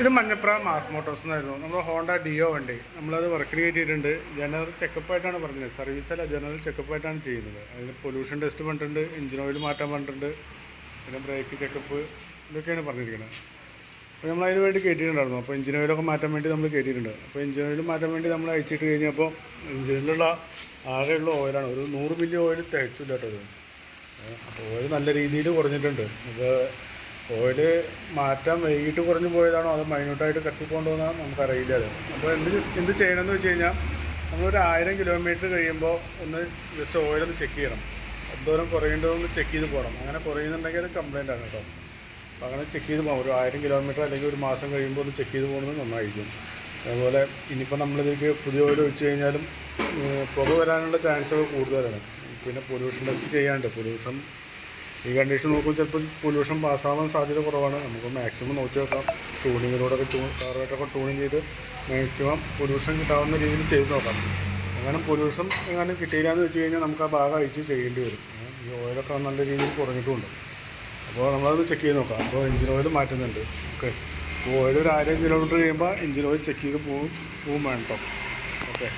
ഇത് Manjapra mass Motors എന്നായിരുന്നു നമ്മൾ ഹോണ്ട ഡിയോ വണ്ടി. നമ്മളത് വർക്ക് കയറ്റിയിട്ടുണ്ട് ജനറൽ ചെക്കപ്പ് ആയിട്ടാണ് പറഞ്ഞത്. സർവീസ് അല്ല ജനറൽ ചെക്കപ്പ് ആയിട്ടാണ് ചെയ്യുന്നത്. അതിന് പൊല്യൂഷൻ ടെസ്റ്റ് പറഞ്ഞിട്ടുണ്ട് എഞ്ചിൻ ഓയിൽ മാറ്റാൻ പറഞ്ഞിട്ടുണ്ട് പിന്നെ ബ്രേക്ക് ചെക്കപ്പ് ഇതൊക്കെയാണ് പറഞ്ഞിരിക്കുന്നത്. അപ്പോൾ നമ്മൾ അതിന് വേണ്ടി കയറ്റിയിട്ടുണ്ടായിരുന്നു അപ്പോൾ എഞ്ചിൻ ഓയിലൊക്കെ മാറ്റാൻ വേണ്ടി നമ്മൾ കയറ്റിയിട്ടുണ്ട് അപ്പോൾ എഞ്ചിൻ ഓയിൽ മാറ്റാൻ വേണ്ടി നമ്മൾ അയച്ചിട്ട് കഴിഞ്ഞപ്പോൾ എഞ്ചിനിലുള്ള ആകെയുള്ള ഓയിലാണ്. ഒരു നൂറ് മില്ലി ഓയിൽ തികച്ചില്ല കേട്ടോ അപ്പോൾ ഓയിൽ നല്ല രീതിയിൽ കുറഞ്ഞിട്ടുണ്ട്. അപ്പോൾ ഓയിൽ മാറ്റാൻ വൈകിട്ട് കുറഞ്ഞു പോയതാണോ അത് മൈന്യൂട്ടായിട്ട് കത്തിക്കൊണ്ടുവന്നാൽ നമുക്കറിയില്ല അത്. അപ്പോൾ എന്ത് എന്ത് ചെയ്യണമെന്ന് വെച്ച് കഴിഞ്ഞാൽ നമ്മളൊരു ആയിരം കിലോമീറ്റർ കഴിയുമ്പോൾ ഒന്ന് ജസ്റ്റ് ഓയിലൊന്ന് ചെക്ക് ചെയ്യണം. എന്തോരം കുറയേണ്ടതെന്ന് ചെക്ക് ചെയ്ത് പോകണം. അങ്ങനെ കുറയുന്നുണ്ടെങ്കിൽ അത് കംപ്ലയിന്റ് ആണ് കേട്ടോ. അപ്പോൾ അങ്ങനെ ചെക്ക് ചെയ്ത് പോകാം. ഒരു ആയിരം കിലോമീറ്റർ അല്ലെങ്കിൽ ഒരു മാസം കഴിയുമ്പോൾ ഒന്ന് ചെക്ക് ചെയ്ത് പോകുന്നത് നന്നായിരിക്കും. അതുപോലെ ഇനിയിപ്പോൾ നമ്മളിതിലേക്ക് പുതിയ ഓയിൽ ഒഴിച്ച് കഴിഞ്ഞാലും പുക വരാനുള്ള ചാൻസുകൾ കൂടുതലാണ്. പിന്നെ പൊല്യൂഷൻ ടെസ്റ്റ് ചെയ്യാണ്ട് പൊല്യൂഷൻ ഈ കണ്ടീഷൻ നോക്കുമ്പോൾ ചിലപ്പോൾ പൊല്യൂഷൻ പാസ്സാവാൻ സാധ്യത കുറവാണ്. നമുക്ക് മാക്സിമം നോക്കി വെക്കാം. ട്യൂണിങ്ങിലൂടെയൊക്കെ ട്യൂ കാറുമായിട്ടൊക്കെ ട്യൂണിങ് ചെയ്ത് മാക്സിമം പൊല്യൂഷൻ കിട്ടാവുന്ന രീതിയിൽ ചെയ്ത് നോക്കാം. അങ്ങനെ പൊല്യൂഷൻ എങ്ങനെ കിട്ടിയില്ല എന്ന് വെച്ച് കഴിഞ്ഞാൽ നമുക്ക് ആ ഭാഗം അയച്ച് ചെയ്യേണ്ടി വരും. ഈ ഓയിലൊക്കെ നല്ല രീതിയിൽ കുറഞ്ഞിട്ടുമുണ്ട്. അപ്പോൾ നമ്മളത് ചെക്ക് ചെയ്ത് നോക്കാം. അപ്പോൾ എഞ്ചിൻ ഓയിൽ മാറ്റുന്നുണ്ട്. ഓക്കെ ഓയിൽ ഒരു ആയിരം കിലോമീറ്റർ കഴിയുമ്പോൾ എഞ്ചിൻ ഓയിൽ ചെക്ക് ചെയ്ത് പോവും പോവും വേണം കേട്ടോ ഓക്കെ